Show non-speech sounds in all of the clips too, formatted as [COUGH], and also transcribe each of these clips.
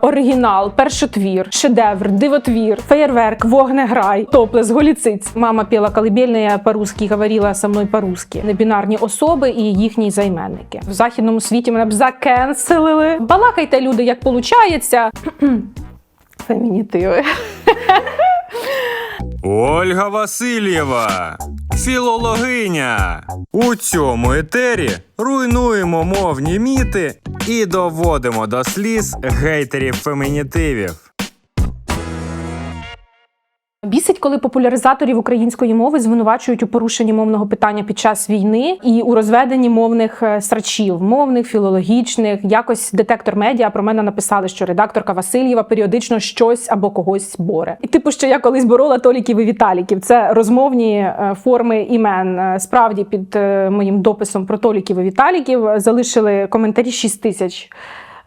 Оригінал, першотвір, шедевр, дивотвір, феєрверк, вогнеграй, топлес, голіциць. Мама піла колыбельные по-русски, говорила со мною по-русски. Небінарні особи і їхні займенники. В західному світі мене б закенселили. Балакайте, люди, як получається. [CLEARS THROAT] Фемінітиви. [LAUGHS] Ольга Васильєва, філологиня. У цьому етері руйнуємо мовні міти і доводимо до сліз гейтерів фемінітивів. Бісить, коли популяризаторів української мови звинувачують у порушенні мовного питання під час війни і у розведенні мовних е, срачів, мовних, філологічних. Якось детектор медіа про мене написали, що редакторка Васильєва періодично щось або когось боре. І типу, що я колись борола Толіків і Віталіків. Це розмовні е, форми імен. Е, Справді під моїм дописом про Толіків і Віталіків залишили коментарі 6 тисяч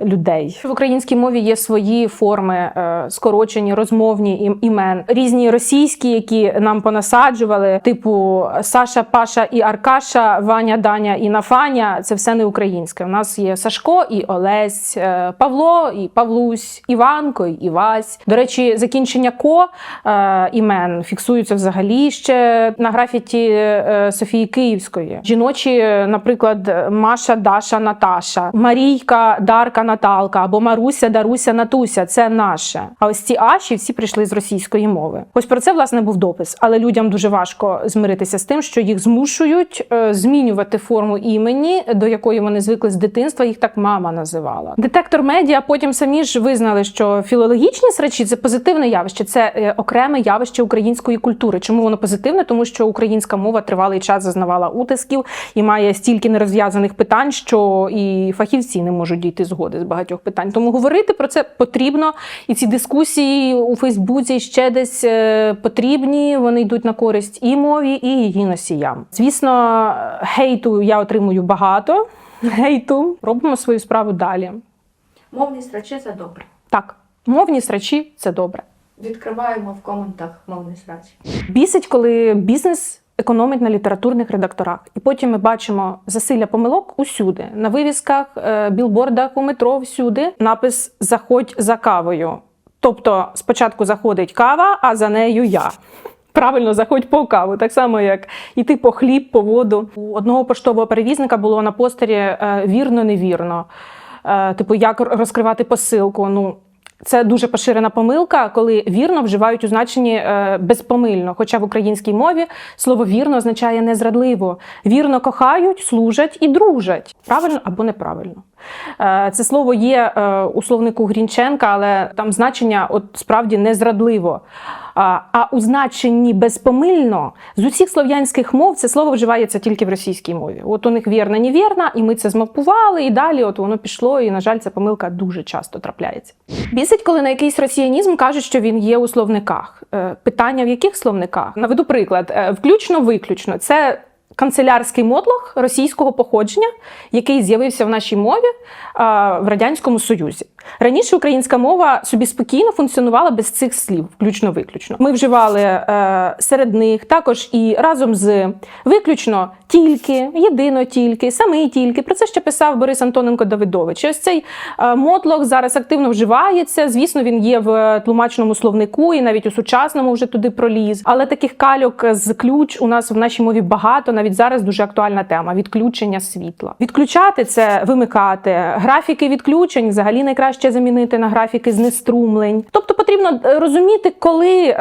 людей. В українській мові є свої форми, е, скорочені, розмовні ім- імен, різні російські, які нам понасаджували, типу Саша, Паша і Аркаша, Ваня, Даня і Нафаня. Це все не українське. У нас є Сашко і Олесь, е, Павло і Павлусь, Іванко і Івась. До речі, закінчення ко е, імен фіксуються взагалі ще на графіті Софії Київської. Жіночі, наприклад, Маша, Даша, Наташа, Марійка, Дарка, Наталка або Маруся, Даруся, Натуся. Це наше. А ось ці аші всі прийшли з російської мови. Ось про це власне був допис. Але людям дуже важко змиритися з тим, що їх змушують е, змінювати форму імені, до якої вони звикли з дитинства. Їх так мама називала. Детектор медіа потім самі ж визнали, що філологічні срачі це позитивне явище, це е, окреме явище української культури. Чому воно позитивне? Тому що українська мова тривалий час зазнавала утисків і має стільки нерозв'язаних питань, що і фахівці не можуть дійти згоди з багатьох питань. Тому говорити про це потрібно. І ці дискусії у Фейсбуці ще десь е, потрібні. Вони йдуть на користь і мові, і її носіям. Звісно, гейту я отримую багато. Гейту робимо свою справу далі. Мовні срачі це добре. Так, мовні срачі це добре. Відкриваємо в коментах мовні срачі. Бісить, коли бізнес економить на літературних редакторах. І потім ми бачимо засилля помилок усюди. На вивісках, е, білбордах, у метро, всюди напис Заходь за кавою. Тобто спочатку заходить кава, а за нею я. Правильно, заходь по каву, так само як іти по хліб, по воду. У одного поштового перевізника було на постері е, вірно, невірно. Е, Типу, як розкривати посилку. Ну, це дуже поширена помилка, коли вірно вживають у значенні е, безпомильно. Хоча в українській мові слово вірно означає незрадливо. Вірно кохають, служать і дружать. Правильно або неправильно. Е, це слово є е, у словнику Грінченка, але там значення от справді незрадливо. А, а у значенні безпомильно з усіх слов'янських мов це слово вживається тільки в російській мові. От у них вірна, невірна, і ми це змапували, і далі от воно пішло. І, на жаль, ця помилка дуже часто трапляється. Бісить, коли на якийсь росіянізм кажуть, що він є у словниках. Е, Питання в яких словниках? Наведу приклад: включно-виключно. Це канцелярський мотлох російського походження, який з'явився в нашій мові в радянському союзі. Раніше українська мова собі спокійно функціонувала без цих слів, включно-виключно. Ми вживали е, серед них також і разом з виключно тільки, єдино тільки, самий тільки. Про це ще писав Борис Антоненко Давидович. Ось цей е, мотлох зараз активно вживається. Звісно, він є в тлумачному словнику і навіть у сучасному вже туди проліз. Але таких кальок з ключ у нас в нашій мові багато. Навіть зараз дуже актуальна тема відключення світла. Відключати це вимикати. Графіки відключень взагалі найкраще замінити на графіки знеструмлень. Тобто потрібно е, розуміти, коли е,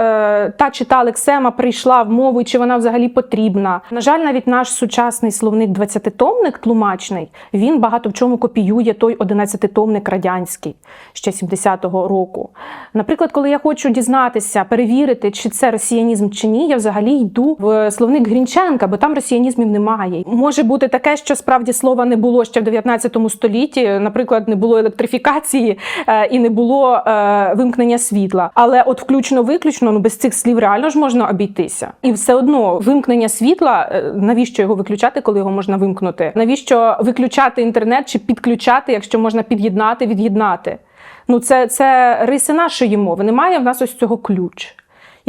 та чи та лексема прийшла в мову, чи вона взагалі потрібна. На жаль, навіть наш сучасний словник 20-томник тлумачний, він багато в чому копіює той 11-томник радянський ще 70-го року. Наприклад, коли я хочу дізнатися, перевірити, чи це росіянізм чи ні, я взагалі йду в словник Грінченка, бо там росіянізмів немає. Може бути таке, що справді слова не було ще в 19 столітті. Наприклад, не було електрифікації е, і не було е, вимкнення світла. Але от включно-виключно, ну без цих слів реально ж можна обійтися. І все одно вимкнення світла, е, навіщо його виключати, коли його можна вимкнути? Навіщо виключати інтернет чи підключати, якщо можна під'єднати, від'єднати? Ну, це, це риси нашої мови. Немає в нас ось цього ключ.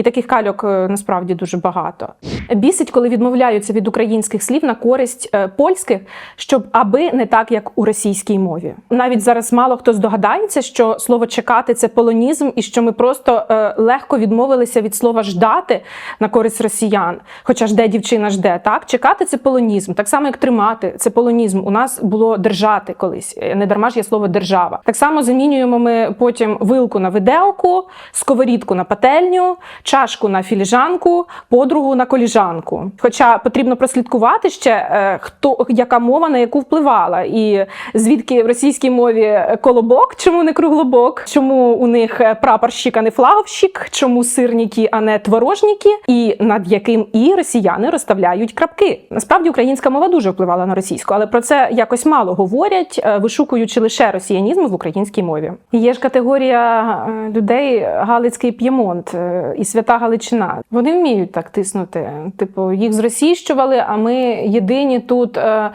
І таких кальок е, насправді дуже багато. Бісить, коли відмовляються від українських слів на користь е, польських, щоб аби не так, як у російській мові. Навіть зараз мало хто здогадається, що слово чекати це полонізм, і що ми просто е, легко відмовилися від слова ждати на користь росіян. Хоча жде дівчина жде, так чекати це полонізм, так само як тримати це полонізм. У нас було держати колись. Не дарма ж є слово держава. Так само замінюємо ми потім вилку на виделку, сковорідку на пательню, чашку на філіжанку, подругу на коліжанку. Хоча потрібно прослідкувати ще, е, хто яка мова на яку впливала, і звідки в російській мові колобок, чому не круглобок, чому у них е, прапорщик, а не флаговщик, чому сирніки, а не творожніки, і над яким і росіяни розставляють крапки. Насправді українська мова дуже впливала на російську, але про це якось мало говорять, е, вишукуючи лише росіянізм в українській мові. Є ж категорія е, людей Галицький П'ємонт е, і свята Галичина. Вони вміють так тиснути. Типу, їх зросійщували, а ми єдині тут е,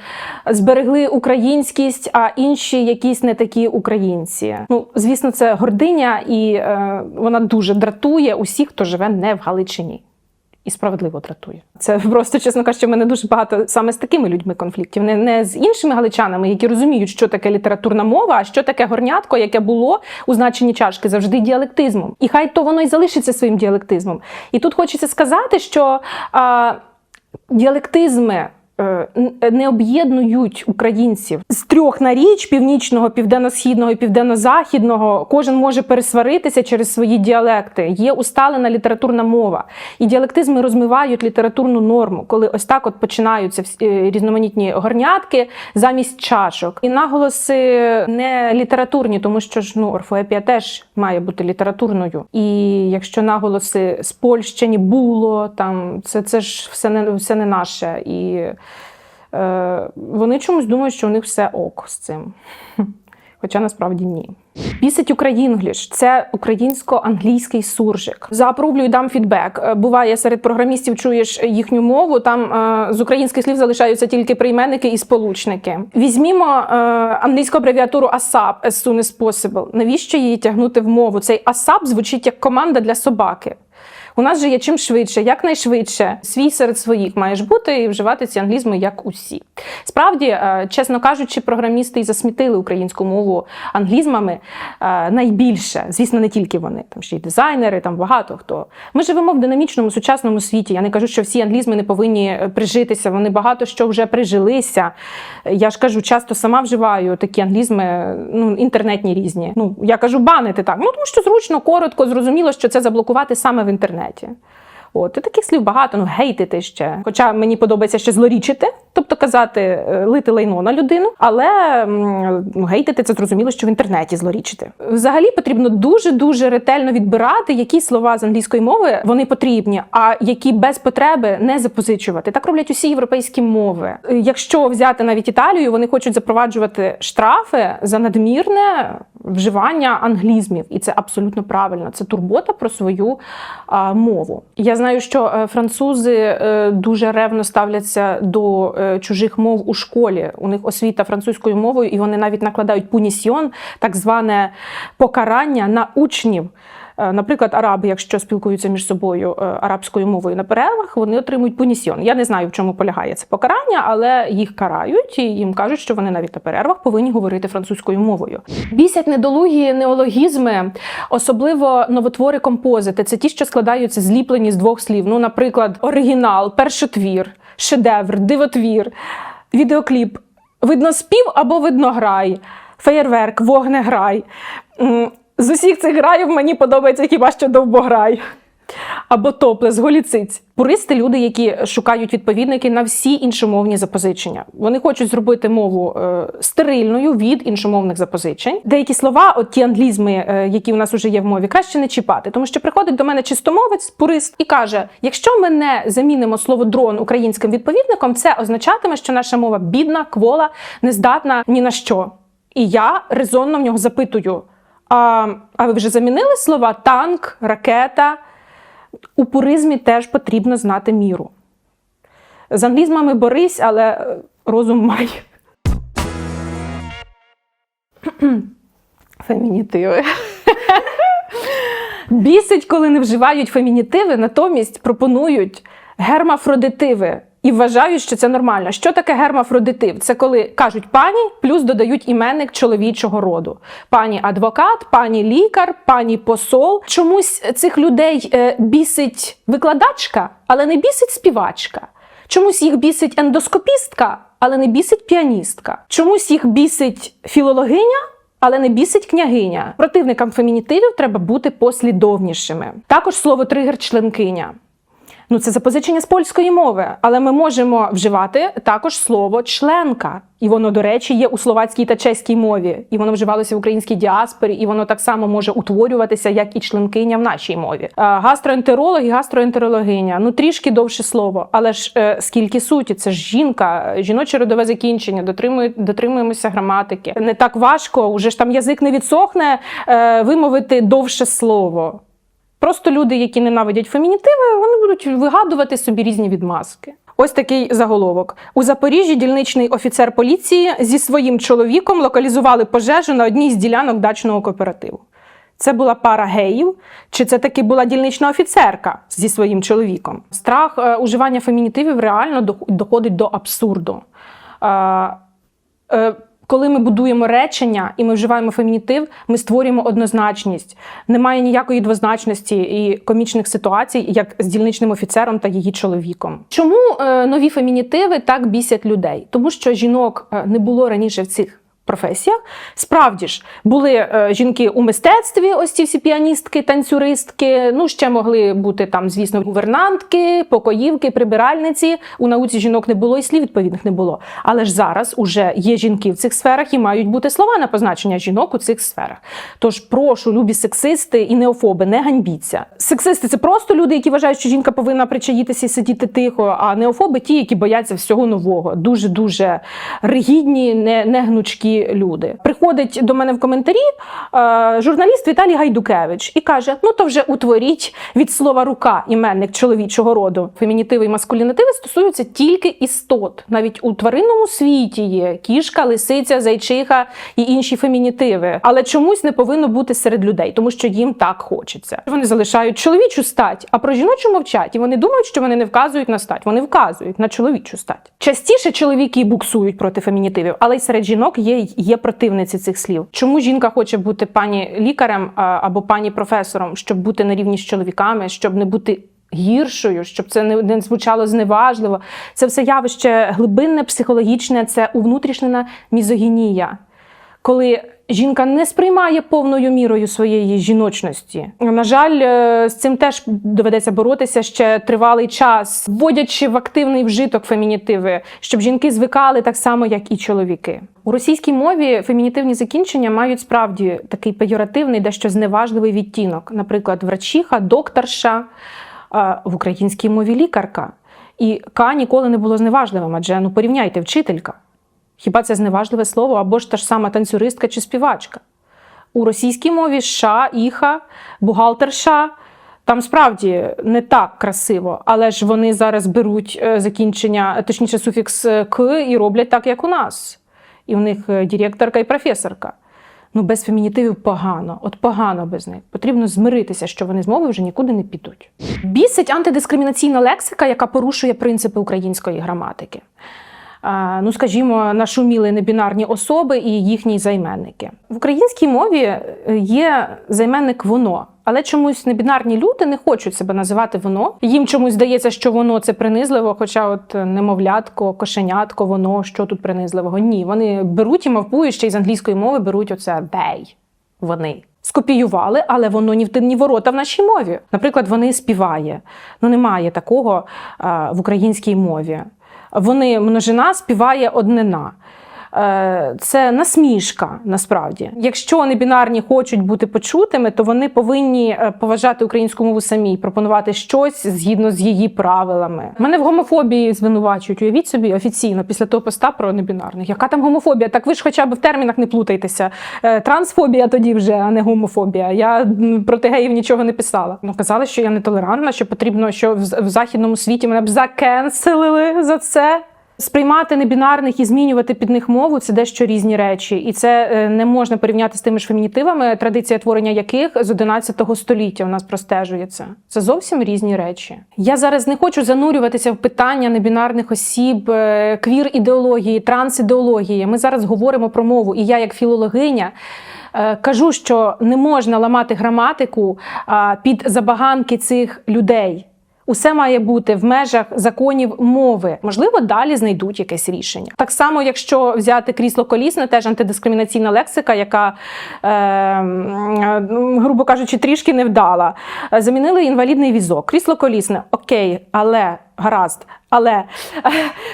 зберегли українськість, а інші якісь не такі українці. Ну, звісно, це гординя, і е, вона дуже дратує усіх, хто живе не в Галичині. І справедливо дратує. Це просто, чесно кажучи, в мене дуже багато саме з такими людьми конфліктів. Не, не з іншими галичанами, які розуміють, що таке літературна мова, а що таке горнятко, яке було у значенні чашки завжди діалектизмом. І хай то воно й залишиться своїм діалектизмом. І тут хочеться сказати, що а, діалектизми. Е, н- Не об'єднують українців з трьох наріч північного, південно-східного і південно-західного. Кожен може пересваритися через свої діалекти. Є усталена літературна мова, і діалектизми розмивають літературну норму, коли ось так от починаються е, різноманітні горнятки замість чашок. І наголоси не літературні, тому що ж ну орфоепія теж має бути літературною. І якщо наголоси спольщені було, там це, це ж все не все не наше. І е, вони чомусь думають, що у них все ок з цим. [LAUGHS] Хоча насправді ні. Бісить Українгліш це українсько-англійський суржик. Заапрублю і дам фідбек. Е, Буває, серед програмістів чуєш їхню мову. Там е, з українських слів залишаються тільки прийменники і сполучники. Візьмімо е, англійську абревіатуру ASAP, as soon as possible. Навіщо її тягнути в мову? Цей ASAP звучить як команда для собаки. У нас же є чим швидше, якнайшвидше. Свій серед своїх маєш бути і вживати ці англізми як усі. Справді, е, чесно кажучи, програмісти і засмітили українську мову англізмами е, найбільше. Звісно, не тільки вони, там ще й дизайнери, там багато хто. Ми живемо в динамічному сучасному світі. Я не кажу, що всі англізми не повинні е, прижитися. Вони багато що вже прижилися. Я ж кажу, часто сама вживаю такі англізми, ну інтернетні різні. Ну я кажу, банити так. Ну тому що зручно, коротко, зрозуміло, що це заблокувати саме в інтернеті. От і таких слів багато, ну гейтити ще. Хоча мені подобається ще злорічити, тобто казати, е, лити лайно на людину, але ну, гейтити це зрозуміло, що в інтернеті злорічити. Взагалі потрібно дуже дуже ретельно відбирати, які слова з англійської мови вони потрібні, а які без потреби не запозичувати. Так роблять усі європейські мови. Е, Якщо взяти навіть Італію, вони хочуть запроваджувати штрафи за надмірне вживання англізмів, і це абсолютно правильно. Це турбота про свою а, мову. Я знаю, що е, французи е, дуже ревно ставляться до е, чужих мов у школі. У них освіта французькою мовою, і вони навіть накладають пунісьон, так зване покарання на учнів. Е, Наприклад, араби, якщо спілкуються між собою е, арабською мовою на перервах, вони отримують пунісьйон. Я не знаю, в чому полягає це покарання, але їх карають і їм кажуть, що вони навіть на перервах повинні говорити французькою мовою. Бісять недолугі неологізми, особливо новотвори композити. Це ті, що складаються зліплені з двох слів. Ну, наприклад, оригінал, першотвір, шедевр, дивотвір, відеокліп, видноспів або виднограй, феєрверк, вогнеграй. З усіх цих граїв мені подобається хіба що довбограй. Або топлес, голіциць. Пуристи люди, які шукають відповідники на всі іншомовні запозичення. Вони хочуть зробити мову е, стерильною від іншомовних запозичень. Деякі слова, от ті англізми, е, які у нас вже є в мові, краще не чіпати, тому що приходить до мене чистомовець, пурист, і каже: якщо ми не замінимо слово дрон українським відповідником, це означатиме, що наша мова бідна, квола, нездатна ні на що. І я резонно в нього запитую: а, а ви вже замінили слова танк, ракета? У пуризмі теж потрібно знати міру. З англізмами борись, але е, розум май. [CLEARS THROAT] Фемінітиви. [LAUGHS] Бісить, коли не вживають фемінітиви, натомість пропонують гермафродитиви. І вважають, що це нормально. Що таке гермафродитив? Це коли кажуть пані, плюс додають іменник чоловічого роду. Пані адвокат, пані лікар, пані посол. Чомусь цих людей е, бісить викладачка, але не бісить співачка. Чомусь їх бісить ендоскопістка, але не бісить піаністка. Чомусь їх бісить філологиня, але не бісить княгиня. Противникам фемінітивів треба бути послідовнішими. Також слово тригер членкиня. Ну, це запозичення з польської мови, але ми можемо вживати також слово членка. І воно, до речі, є у словацькій та чеській мові, і воно вживалося в українській діаспорі, і воно так само може утворюватися, як і членкиня в нашій мові. Гастроентеролог і гастроентерологиня. Ну трішки довше слово, але ж е, скільки суті, це ж жінка, жіноче родове закінчення, дотримує, дотримуємося граматики. Не так важко, уже ж там язик не відсохне е, вимовити довше слово. Просто люди, які ненавидять фемінітиви, вони будуть вигадувати собі різні відмазки. Ось такий заголовок. У Запоріжжі дільничний офіцер поліції зі своїм чоловіком локалізували пожежу на одній з ділянок дачного кооперативу. Це була пара геїв, чи це таки була дільнична офіцерка зі своїм чоловіком? Страх е, уживання фемінітивів реально доходить до абсурду. Коли ми будуємо речення і ми вживаємо фемінітив, ми створюємо однозначність. Немає ніякої двозначності і комічних ситуацій, як з дільничним офіцером та її чоловіком. Чому е, нові фемінітиви так бісять людей? Тому що жінок е, не було раніше в цих. Професіях справді ж були е, жінки у мистецтві, ось ці всі піаністки, танцюристки. Ну ще могли бути там, звісно, гувернантки, покоївки, прибиральниці. У науці жінок не було і слів відповідних не було. Але ж зараз уже є жінки в цих сферах і мають бути слова на позначення жінок у цих сферах. Тож прошу, любі сексисти і неофоби, не ганьбіться. Сексисти це просто люди, які вважають, що жінка повинна причаїтися і сидіти тихо. А неофоби ті, які бояться всього нового. Дуже дуже ригідні, не, не гнучкі люди. Приходить до мене в коментарі е, журналіст Віталій Гайдукевич і каже: ну то вже утворіть від слова рука іменник чоловічого роду. Фемінітиви і маскулінітиви стосуються тільки істот. Навіть у тваринному світі є кішка, лисиця, зайчиха і інші фемінітиви. Але чомусь не повинно бути серед людей, тому що їм так хочеться. Вони залишають чоловічу стать, а про жіночу мовчать. І вони думають, що вони не вказують на стать. Вони вказують на чоловічу стать. Частіше чоловіки буксують проти фемінітивів, але й серед жінок є, є противниці цих слів. Чому жінка хоче бути пані лікарем або пані професором, щоб бути на рівні з чоловіками, щоб не бути. Гіршою, щоб це не, не звучало зневажливо. Це все явище глибинне, психологічне, це внутрішня мізогінія. Коли жінка не сприймає повною мірою своєї жіночності. На жаль, е, з цим теж доведеться боротися ще тривалий час, вводячи в активний вжиток фемінітиви, щоб жінки звикали так само, як і чоловіки. У російській мові фемінітивні закінчення мають справді такий пейоративний, дещо зневажливий відтінок. Наприклад, врачиха, докторша, в українській мові лікарка. І К ніколи не було зневажливим, адже ну порівняйте вчителька. Хіба це зневажливе слово або ж та ж сама танцюристка чи співачка? У російській мові ша, іха, бухгалтерша. Там справді не так красиво, але ж вони зараз беруть е, закінчення, точніше, суфікс е, к і роблять так, як у нас. І в них е, директорка і професорка. Ну, без фемінітивів погано, от погано без них. Потрібно змиритися, що вони з мови вже нікуди не підуть. Бісить антидискримінаційна лексика, яка порушує принципи української граматики. Ну, скажімо, нашуміли небінарні особи і їхні займенники. В українській мові е, є займенник воно, але чомусь небінарні люди не хочуть себе називати воно. Їм чомусь здається, що воно це принизливо, хоча от немовлятко, кошенятко, воно що тут принизливого. Ні, вони беруть і мавпують ще й з англійської мови беруть оце they, вони. Скопіювали, але воно ні в ні ворота в нашій мові. Наприклад, вони співає. Ну немає такого а, в українській мові. Вони множина співає однина. Е, Це насмішка насправді. Якщо небінарні хочуть бути почутими, то вони повинні е, поважати українську мову самі пропонувати щось згідно з її правилами. Мене в гомофобії звинувачують. Уявіть собі офіційно після того поста про небінарних. Яка там гомофобія? Так ви ж хоча б в термінах не плутайтеся. Е, Трансфобія тоді вже, а не гомофобія. Я проти геїв нічого не писала. Ну казали, що я нетолерантна, що потрібно, що в, в західному світі мене б закенселили за це. Сприймати небінарних і змінювати під них мову це дещо різні речі, і це е, не можна порівняти з тими ж фемінітивами, традиція творення яких з 11 століття у нас простежується. Це зовсім різні речі. Я зараз не хочу занурюватися в питання небінарних осіб, е, квір ідеології, трансідеології. Ми зараз говоримо про мову, і я, як філологиня. е, Кажу, що не можна ламати граматику під забаганки цих людей. Усе має бути в межах законів мови. Можливо, далі знайдуть якесь рішення. Так само, якщо взяти крісло колісне, теж антидискримінаційна лексика, яка, е, ну, грубо кажучи, трішки невдала. Замінили інвалідний візок. Крісло колісне, окей, але гаразд. Але е,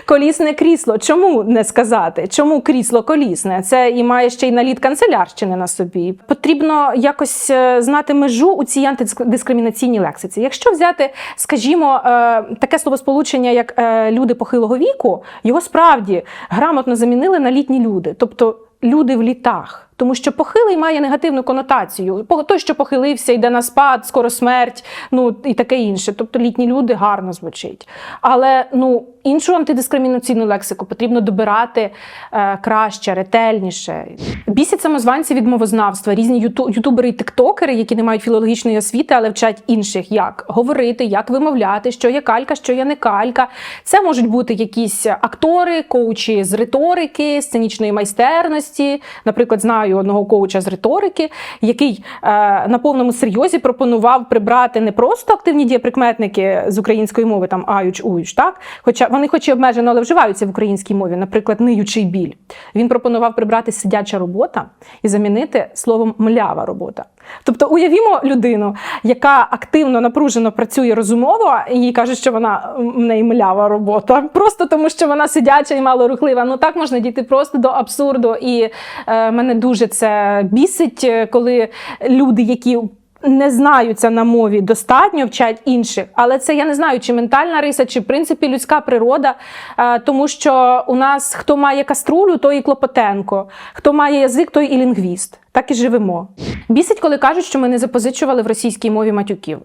колісне крісло, чому не сказати? Чому крісло колісне? Це і має ще й наліт канцелярщини на собі. Потрібно якось е, знати межу у цій антидискримінаційній лексиці. Якщо взяти, скажімо, е, таке словосполучення, як люди похилого віку, його справді грамотно замінили на літні люди, тобто люди в літах. Тому що похилий має негативну конотацію. Той, що похилився, йде на спад, скоро смерть, ну і таке інше. Тобто літні люди гарно звучить. Але ну іншу антидискримінаційну лексику потрібно добирати е, краще, ретельніше. Бісять самозванці від мовознавства, різні юту, ютубери і тиктокери, які не мають філологічної освіти, але вчать інших, як говорити, як вимовляти, що є калька, що є не калька. Це можуть бути якісь актори, коучі з риторики, сценічної майстерності. Наприклад, знаю одного коуча з риторики, який е, на повному серйозі пропонував прибрати не просто активні дієприкметники з української мови, там аюч, уюч, так? Хоча вони хоч і обмежено, але вживаються в українській мові, наприклад, ниючий біль. Він пропонував прибрати сидяча робота і замінити словом млява робота. Тобто уявімо людину, яка активно напружено працює розумово, і їй кажуть, що вона в неї млява робота, просто тому що вона сидяча і малорухлива. Ну так можна дійти просто до абсурду. І е, мене дуже це бісить, е, коли люди, які не знаються на мові, достатньо вчать інших, але це я не знаю, чи ментальна риса, чи в принципі людська природа, е, тому що у нас хто має каструлю, той і клопотенко, хто має язик, той і лінгвіст. Так і живемо. Бісить, коли кажуть, що ми не запозичували в російській мові матюків.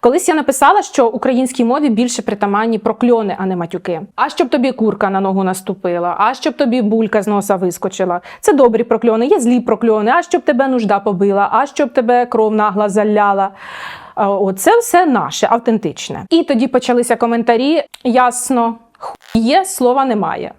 Колись я написала, що українській мові більше притаманні прокльони, а не матюки. А щоб тобі курка на ногу наступила, а щоб тобі булька з носа вискочила. Це добрі прокльони, є злі прокльони, а щоб тебе нужда побила, а щоб тебе кров нагла заляла. А, Оце все наше, автентичне. І тоді почалися коментарі: ясно, є, слова немає.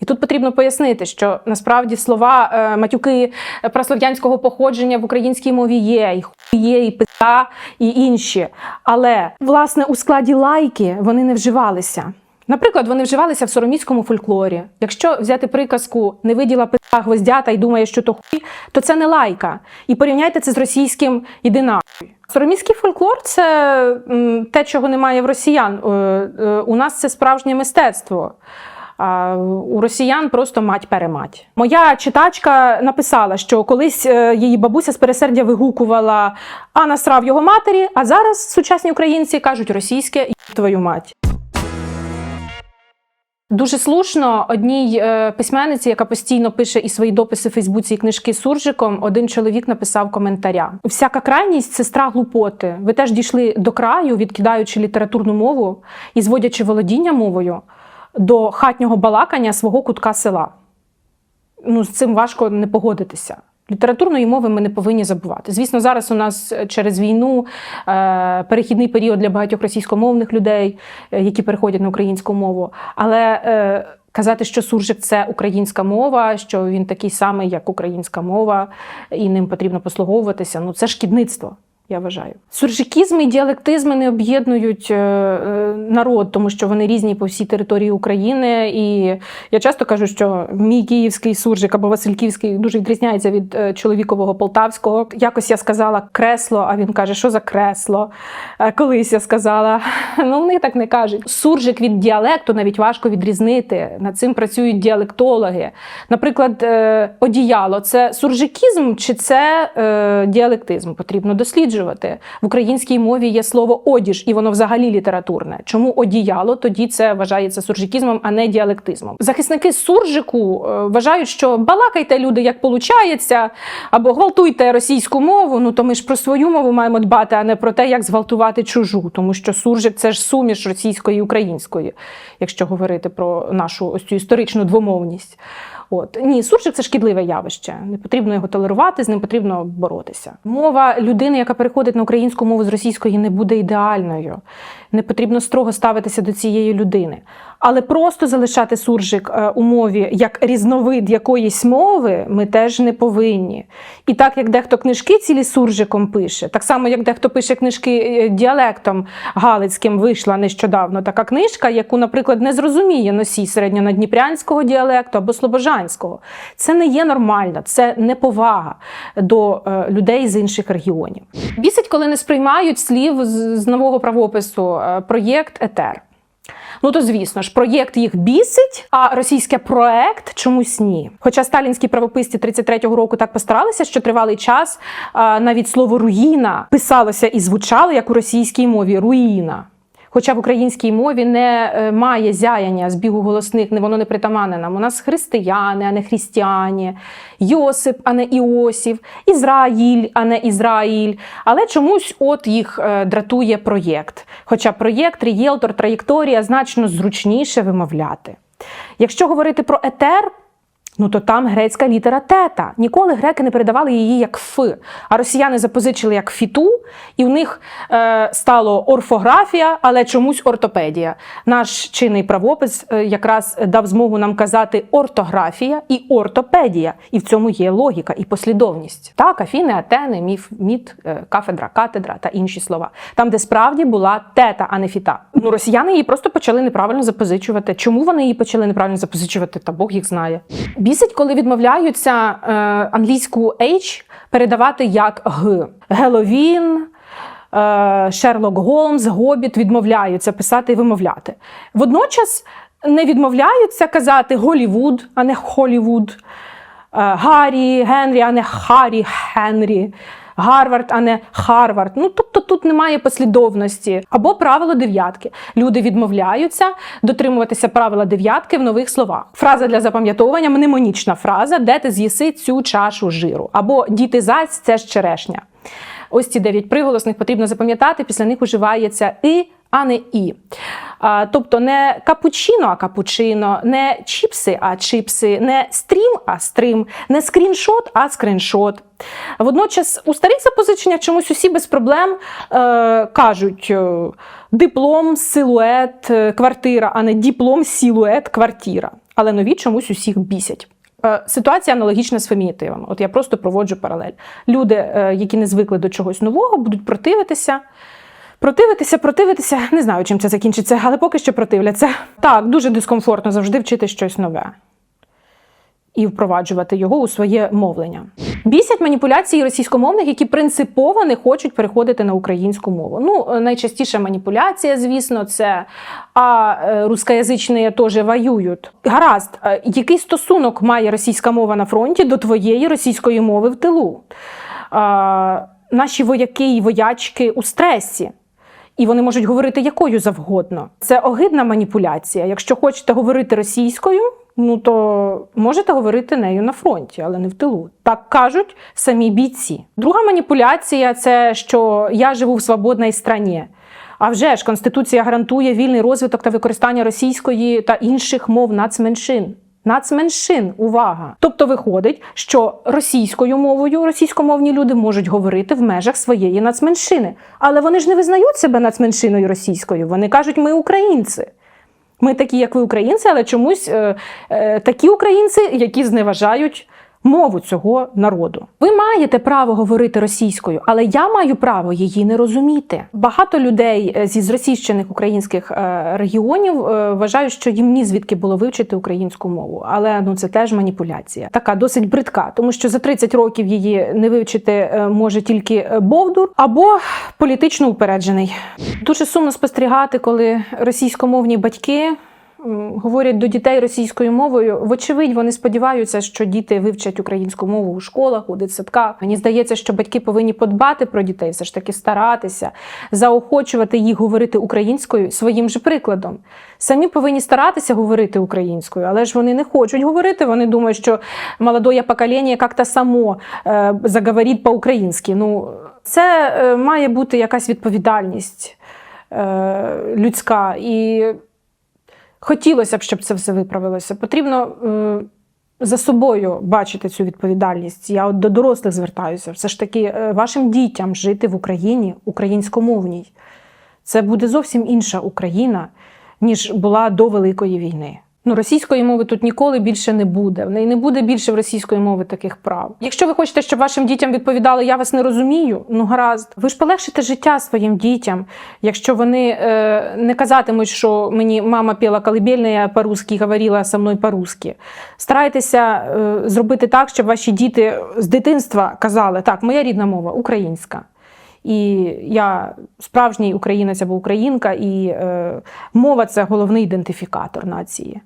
І тут потрібно пояснити, що насправді слова е, матюки праслов'янського походження в українській мові є, і хуй є, і пизда, і інші. Але власне у складі лайки вони не вживалися. Наприклад, вони вживалися в сороміцькому фольклорі. Якщо взяти приказку не виділа пизда гвоздята і думає, що то хуй, то це не лайка. І порівняйте це з російським іди нахуй. Сороміцький фольклор це те, чого немає в росіян. Е, е, У нас це справжнє мистецтво. А у росіян просто мать-перемать. Моя читачка написала, що колись е, її бабуся з пересердя вигукувала а насрав його матері, а зараз сучасні українці кажуть російське «Їб твою мать. Дуже слушно одній е, письменниці, яка постійно пише і свої дописи в Фейсбуці, і книжки суржиком, один чоловік написав коментаря: всяка крайність сестра глупоти. Ви теж дійшли до краю, відкидаючи літературну мову і зводячи володіння мовою до хатнього балакання свого кутка села. Ну, з цим важко не погодитися. Літературної мови ми не повинні забувати. Звісно, зараз у нас е, через війну е, перехідний період для багатьох російськомовних людей, е, які переходять на українську мову. Але казати, що суржик це українська мова, що він такий самий, як українська мова, і ним потрібно послуговуватися, ну це шкідництво. Я вважаю, суржикізми і діалектизми не об'єднують е, е, народ, тому що вони різні по всій території України. І я часто кажу, що мій київський суржик або Васильківський дуже відрізняється від е, чоловікового полтавського. Якось я сказала кресло, а він каже, що за кресло. Колись я сказала. Ну вони так не кажуть. Суржик від діалекту навіть важко відрізнити. Над цим працюють діалектологи. Наприклад, одіяло це суржикізм чи це діалектизм? Потрібно досліджувати. Досліджувати. В українській мові є слово одіж, і воно взагалі літературне. Чому одіяло? Тоді це вважається суржикізмом, а не діалектизмом. Захисники суржику е, вважають, що балакайте люди, як получається, або гвалтуйте російську мову. Ну то ми ж про свою мову маємо дбати, а не про те, як зґвалтувати чужу, тому що суржик це ж суміш російської і української, якщо говорити про нашу ось цю історичну двомовність. От ні, суржик це шкідливе явище. Не потрібно його толерувати, з ним потрібно боротися. Мова людини, яка переходить на українську мову з російської, не буде ідеальною. Не потрібно строго ставитися до цієї людини. Але просто залишати суржик е, у мові як різновид якоїсь мови ми теж не повинні. І так як дехто книжки цілі суржиком пише, так само як дехто пише книжки е, діалектом галицьким, вийшла нещодавно така книжка, яку, наприклад, не зрозуміє носій середньонадніпрянського діалекту або слобожанського. Це не є нормально, це неповага до е, людей з інших регіонів. Бісить, коли не сприймають слів з, нового правопису проєкт Етер. Ну то звісно ж, проєкт їх бісить, а російське проект чомусь ні. Хоча сталінські правописці 33-го року так постаралися, що тривалий час навіть слово руїна писалося і звучало як у російській мові руїна. Хоча в українській мові не е, має зяяння збігу голосних, воно не притаманне нам. У нас християни, а не християні, Йосип, а не Іосів, Ізраїль, а не Ізраїль. Але чомусь от їх е, дратує проєкт. Хоча проєкт, рієлтор, траєкторія значно зручніше вимовляти. Якщо говорити про етер, Ну то там грецька літера тета. Ніколи греки не передавали її як ф, а росіяни запозичили як фіту, і в них е, стало орфографія, але чомусь ортопедія. Наш чинний правопис е, якраз дав змогу нам казати ортографія і ортопедія. І в цьому є логіка і послідовність. Так, Афіни, Атени, міф, міт, е, кафедра, катедра та інші слова. Там, де справді була тета, а не фіта. Ну, росіяни її просто почали неправильно запозичувати. Чому вони її почали неправильно запозичувати? Та Бог їх знає. Бісить, коли відмовляються е, англійську H передавати як Г. Геловін, е, Шерлок Голмс, Гобіт відмовляються писати і вимовляти. Водночас не відмовляються казати Голівуд, а не Холівуд, е, Гаррі, Генрі, а не Харі Хенрі. Гарвард, а не Харвард. Ну тобто тут немає послідовності. Або правило дев'ятки. Люди відмовляються дотримуватися правила дев'ятки в нових словах. Фраза для запам'ятовування мнемонічна фраза, де ти з'їси цю чашу жиру. Або діти зась це ж черешня. Ось ці дев'ять приголосних потрібно запам'ятати, після них уживається і, а не і. А, тобто не капучино, а капучино, не чіпси, а чіпси, не стрім, а стрим, не скріншот, а скріншот. Водночас у старих запозиченнях чомусь усі без проблем е, кажуть е, диплом, силует, е, квартира, а не диплом, силует, квартира. Але нові чомусь усіх бісять. Е, Ситуація аналогічна з фемінітивами. От я просто проводжу паралель. Люди, е, які не звикли до чогось нового, будуть противитися. Противитися, противитися, не знаю, чим це закінчиться, але поки що противляться. Так, дуже дискомфортно завжди вчити щось нове і впроваджувати його у своє мовлення. Бісять маніпуляції російськомовних, які принципово не хочуть переходити на українську мову. Ну, е, найчастіша маніпуляція, звісно, це а е, рускоязичні теж воюють. Гаразд, е, який стосунок має російська мова на фронті до твоєї російської мови в тилу? А, наші вояки і воячки у стресі. І вони можуть говорити якою завгодно. Це огидна маніпуляція. Якщо хочете говорити російською, ну то можете говорити нею на фронті, але не в тилу. Так кажуть самі бійці. Друга маніпуляція це що я живу в свободній страні. А вже ж Конституція гарантує вільний розвиток та використання російської та інших мов нацменшин. Нацменшин, увага! Тобто виходить, що російською мовою російськомовні люди можуть говорити в межах своєї нацменшини. Але вони ж не визнають себе нацменшиною російською. Вони кажуть, ми українці. Ми такі, як ви, українці, але чомусь е, е, такі українці, які зневажають мову цього народу. Ви маєте право говорити російською, але я маю право її не розуміти. Багато людей е, зі зросійщених українських е, регіонів е, вважають, що їм ні звідки було вивчити українську мову. Але ну це теж маніпуляція, така досить бридка, тому що за 30 років її не вивчити може тільки бовдур або політично упереджений. Дуже сумно спостерігати, коли російськомовні батьки говорять до дітей російською мовою, вочевидь, вони сподіваються, що діти вивчать українську мову у школах, у дитсадках. Мені здається, що батьки повинні подбати про дітей, все ж таки старатися, заохочувати їх говорити українською своїм же прикладом. Самі повинні старатися говорити українською, але ж вони не хочуть говорити. Вони думають, що молодое покоління як-то само е, заговорить по-українськи. Ну, це е, має бути якась відповідальність е, людська. І хотілося б, щоб це все виправилося. Потрібно е, за собою бачити цю відповідальність. Я от до дорослих звертаюся. Все ж таки, е, вашим дітям жити в Україні українськомовній. Це буде зовсім інша Україна, ніж була до Великої війни. Ну, російської мови тут ніколи більше не буде. В неї не буде більше в російської мови таких прав. Якщо ви хочете, щоб вашим дітям відповідали, я вас не розумію. Ну гаразд, ви ж полегшите життя своїм дітям, якщо вони е, не казатимуть, що мені мама піла колыбельне, я по-русски говорила со мною по-русски. Старайтеся е, зробити так, щоб ваші діти з дитинства казали, так, моя рідна мова українська. І я справжній українець або українка, і е, мова це головний ідентифікатор нації.